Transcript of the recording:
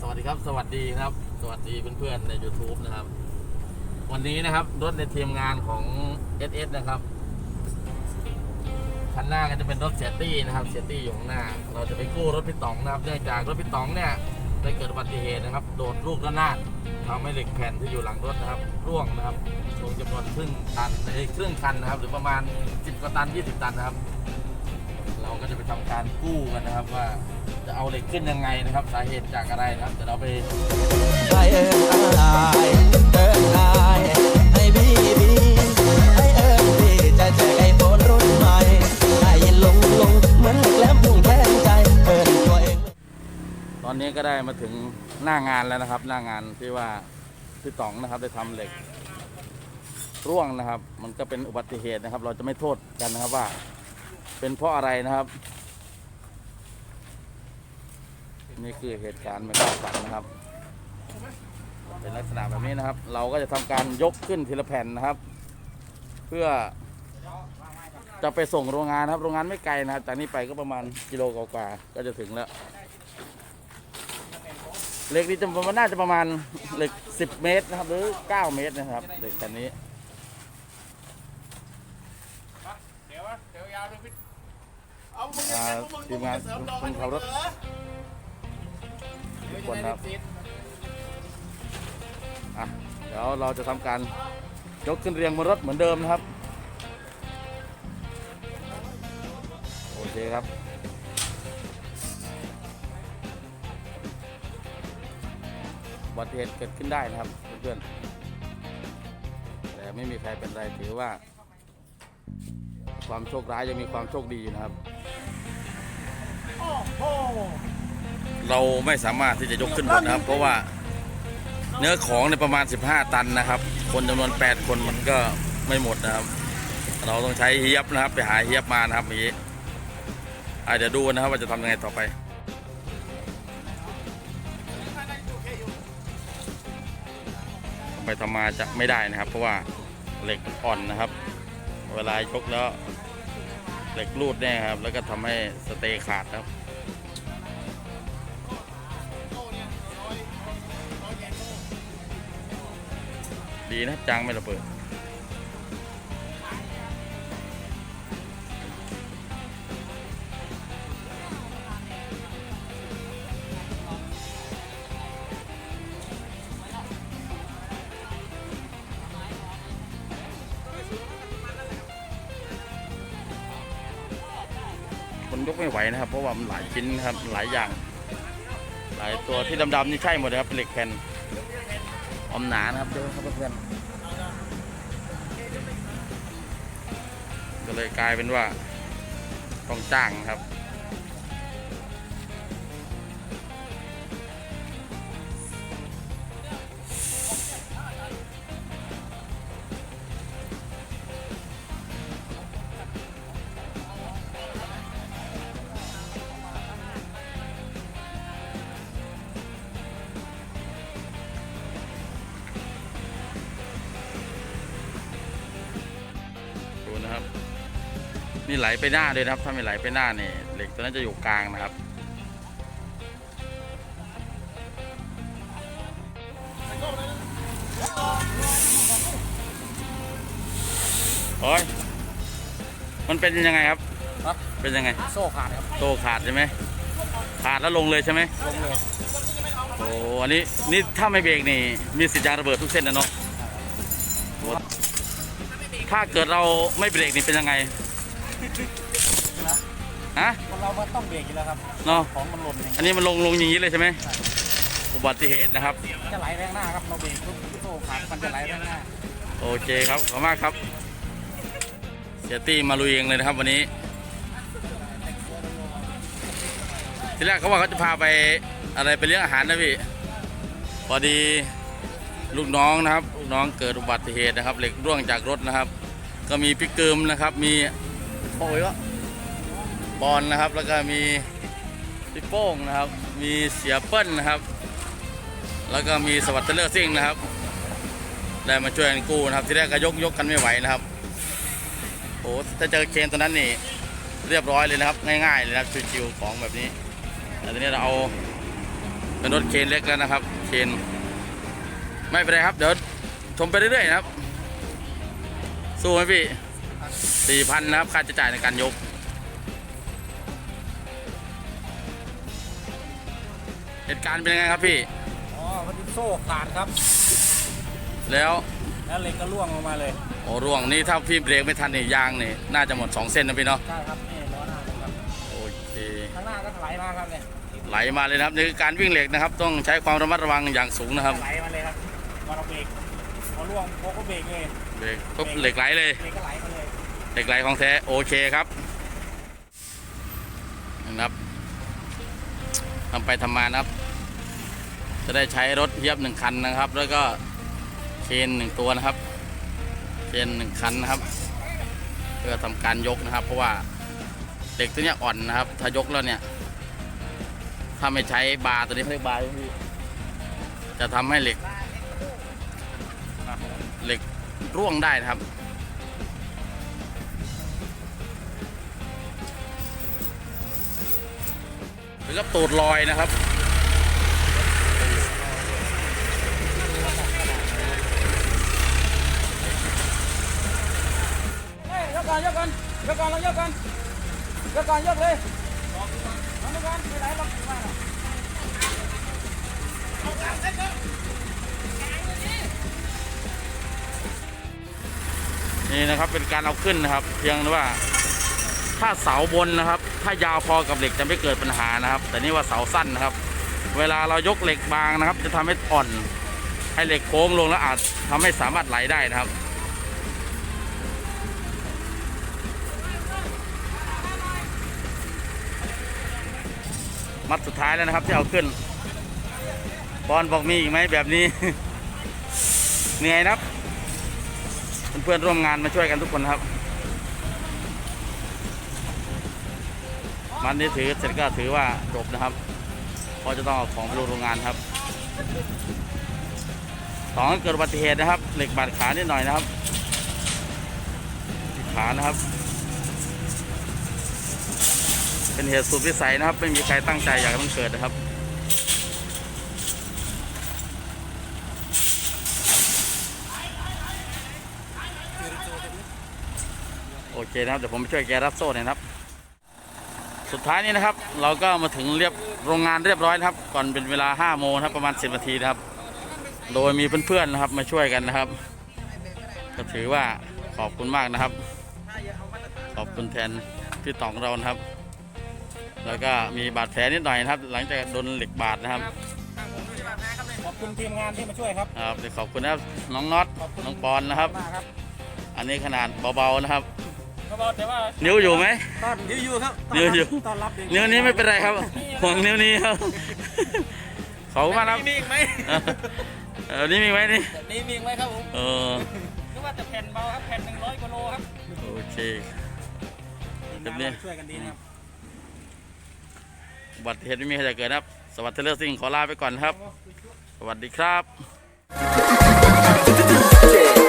สวัสดีครับ สวัสดีครับ สวัสดีเพื่อนๆใน YouTube นะครับ วันนี้นะครับรถในทีมงานของ SS นะครับคันหน้าก็จะเป็นรถเสียตี้นะครับเสียตี้อยู่ข้างหน้า เราจะไปกู้รถพี่ต๋องนะครับเนื่องจากรถพี่ต๋องเนี่ยได้เกิดอุบัติเหตุนะครับ โดดลูกระนาดทำให้เหล็กแผ่นที่อยู่หลังรถนะครับ ร่วงนะครับลงจำนวนครึ่งตันเอ้ยครึ่งคันนะครับ หรือประมาณ 10กว่าตัน 20 ตันนะครับ เราก็จะไปทำการกู้กันนะครับว่าจะเอาเหล็กขึ้นยังไงนะครับสาเหตุจากอะไรนะครับเดี๋ยวเราไปไอเอิญอายเอิญอายไอบีบีไอเอิญพี่จะแจกไอโฟนรุ่นใหม่ไอลงลงเหมือนเหล็กแหลมพุ่งแทงใจเอิญตัวเอง ตอนนี้ก็ได้มาถึงหน้างานแล้วนะครับ หน้างานที่ว่าพี่ต๋องนะครับได้ทำเหล็กร่วงนะครับ มันก็เป็นอุบัติเหตุนะครับ เราจะไม่โทษกันนะครับว่า เป็นเพราะอะไรนะครับ นี่คือเหตุการณ์ไม่คาดฝันนะครับ เป็นลักษณะแบบนี้นะครับ เราก็จะทำการยกขึ้นทีละแผ่นนะครับ เพื่อจะไปส่งโรงงานครับ โรงงานไม่ไกลนะครับจากนี้ไปก็ประมาณกิโลกว่าๆก็จะถึงแล้วเหล็กนี่จะประมาณน่าจะประมาณเหล็ก10เมตรนะครับ หรือ9เมตรนะครับเหล็กแผ่นนี้ เดี๋ยวเดี๋ยวยาวเลยพี่ อ่าทีมงานคนขับรถทุกคนนะครับอะเดี๋ยวเราจะทำการยกขึ้นเรียงบนรถเหมือนเดิมนะครับ โอเคครับอุบัติเหตุเกิดขึ้นได้นะครับเพื่อนๆแต่ไม่มีใครเป็นไรถือว่า ความโชคร้ายยังมีความโชคดีอยู่นะครับ เราไม่สามารถที่จะยกขึ้นบนนะครับ เพราะว่าเนื้อของในยประมาณ 15 ตันนะครับ คนจำนวน 8 คนมันก็ไม่หมดนะครับ เราต้องใช้เฮียบนะครับ ไปหาเฮียบมานะครับเมื่อกี้อะเดี๋ยวดูนะครับว่าจะทำยังไงต่อไปไปทำมาจะไม่ได้นะครับ เพราะว่าเหล็กอ่อนนะครับ เวลายกแล้ว เหล็กรูดแน่ครับ แล้วก็ทำให้สเตย์ขาดครับดีนะจางไม่ระเบิด กไม่ไหวนะครับ เพราะว่ามันหลายชิ้นครับหลายอย่าง หลายตัวที่ดำๆนี่ใช่หมดนะครับเป็นเหล็กแผ่นอมหนานะครับเยอครับเพื่อนก็เลยกลายเป็นว่าต้องจ้างครับ นี่ไหลไปหน้าเลยนะครับ ถ้าไม่ไหลไปหน้าเนี่ยเหล็กตัวนั้นจะอยู่กลางนะครับโอ้ยมันเป็นยังไงครับ ฮะ เป็นยังไง โซ่ขาดครับ โตขาดใช่ไหม ขาดแล้วลงเลยใช่ไหม ลงเลยโอ้อันนี้นี่ถ้าไม่เบรกนี่ มีสิทธิ์ยางระเบิดทุกเส้นนะเนาะโอ้ถ้าเกิดเราไม่เบรกนี่เป็นยังไง ฮะคนเรามันต้องเบรกอยู่แล้วครับเนาะของมันหล่นอย่างอันนี้นี้มันลงลงอย่างนี้เลยใช่ไหมอุบัติเหตุนะครับ จะไหลแรงหน้าครับเราเบรกปุ๊บโซ่ขาดมันจะไหลแรงหน้าโอเคครับขอบคุณมากครับเสียตี้มาลุยเองเลยนะครับวันนี้ทีแรกเขาว่าเขาจะพาไปอะไรไปเลี้ยงอาหารนะพี่พอดีลูกน้องนะครับลูกน้องเกิดอุบัติเหตุนะครับ เหล็กร่วงจากรถนะครับ ก็มีพี่เกิมนะครับ มี โอ้ยวะบอลนะครับ แล้วก็มีพี่โป้งนะครับ มีเสียเปิ้ลนะครับ แล้วก็มีสวัสดิ์เลอร์ซิ่งนะครับ ได้มาช่วยกันกู้นะครับที่แรกก็ยกยกกันไม่ไหวนะครับโอ้ถ้าเจอเคนตัวนั้นนี่เรียบร้อยเลยนะครับ ง่ายๆเลยนะครับชิวๆของแบบนี้แต่ทีนี้เราเอาเป็นรถเคนเล็กแล้วนะครับ เคนไม่เป็นไรครับเดี๋ยวชมไปเรื่อยๆนะครับ สู้ไหมพี่ สี่พันนะครับ ค่าใช้จ่ายในการยก เหตุการณ์เป็นยังไงครับพี่ อ๋อพอดีโซ่ขาดครับ แล้วแล้วเหล็กก็ร่วงลงมาเลย โอ้ร่วงนี่ถ้าพี่เบรกไม่ทันนี่ยางนี่น่าจะหมด2เส้นนะพี่เนาะ ใช่ครับนี่ล้อหน้าเลยครับ โอเค ข้างหน้าก็ถลายมาครับเนี่ยไหลมาเลยนะครับนี่คือการวิ่งเหล็กนะครับ ต้องใช้ความระมัดระวังอย่างสูงนะครับถลายมาเลยครับพอเราเบรกพอร่วงโค้ก็เบรกเลยเบรกปุ๊บเหล็กไหลเลยเบรกก็ไหลมาเลย เหล็กไหลของแท้โอเคครับนะครับทำไปทำมานะครับ จะได้ใช้รถเทียบหนึ่งคันนะครับ แล้วก็เคนหนึ่งตัวนะครับเคนหนึ่งคันนะครับ เพื่อทำการยกนะครับ เพราะว่าเหล็กตัวเนี้ยอ่อนนะครับ ถ้ายกแล้วเนี่ย ถ้าไม่ใช้บาร์ตัวนี้เขาเรียกบาร์พี่จะทำให้เหล็ก เหล็กร่วงได้นะครับ หรือก็ตูดลอยนะครับเฮ้ยยกก่อนยกก่อนยกก่อนเรายกก่อนยกก่อนยกเลยลองดูก่อนไม่ไหลหรอกไม่หรอกนี่นะครับเป็นการเอาขึ้นนะครับ เพียงแต่ว่าถ้าเสาบนนะครับ ถ้ายาวพอกับเหล็กจะไม่เกิดปัญหานะครับ แต่นี่ว่าเสาสั้นนะครับ เวลาเรายกเหล็กบางนะครับ จะทำให้อ่อน ให้เหล็กโค้งลงแล้วอาจทำให้สามารถไหลได้นะครับมัดสุดท้ายแล้วนะครับที่เอาขึ้นบอลบอกมีอีกไหมแบบนี้ เหนื่อยนะครับ เพื่อนๆร่วมงานมาช่วยกันทุกคนครับ มันนี้ถือเสร็จก็ถือว่าจบนะครับเพราะจะต้องเอาของไปลงโรงงานครับสองเกิดอุบัติเหตุนะครับ เหล็กบาดขานิดหน่อยนะครับขานะครับ เป็นเหตุสุดวิสัยนะครับ ไม่มีใครตั้งใจอยากให้มันเกิดนะครับโอเคนะครับเดี๋ยวผมไปช่วยแกรับโซ่หน่อยนะครับ สุดท้ายนี้นะครับ เราก็มาถึงเรียบโรงงานเรียบร้อยนะครับ ก่อนเป็นเวลา5โมงนะครับประมาณ 10นาทีนะครับ โดยมีเพื่อนๆนะครับมาช่วยกันนะครับ ก็ถือว่าขอบคุณมากนะครับ ขอบคุณแทนพี่ต๋องเรานะครับ แล้วก็มีบาดแผลนิดหน่อยนะครับ หลังจากโดนเหล็กบาดนะครับขอบคุณทีมงานที่มาช่วยครับครับขอบคุณนะครับน้องน็อตน้องปอนนะครับมากครับอันนี้ขนาดเบาๆนะครับก็บอกแต่ว่า นิ้วอยู่ไหมตอนนิ้วอยู่ครับนิ้วอยู่ตอนรับดีนิ้วนี้ไม่เป็นไรครับห่วงนิ้วนี้ครับขอบคุณมากครับมีอีกไหมเออนี่มีไหมนี่นี่มีอีกไหมครับผมเออนึกว่าจะแผ่นเบาครับแผ่นหนึ่งร้อยกิโลครับโอเคทีมงานเราช่วยกันดีนะครับอุบัติเหตุไม่มีใครจะเกิดนะครับสวัสดีเทเลอร์ซิงขอลาไปก่อนครับ สวัสดีครับ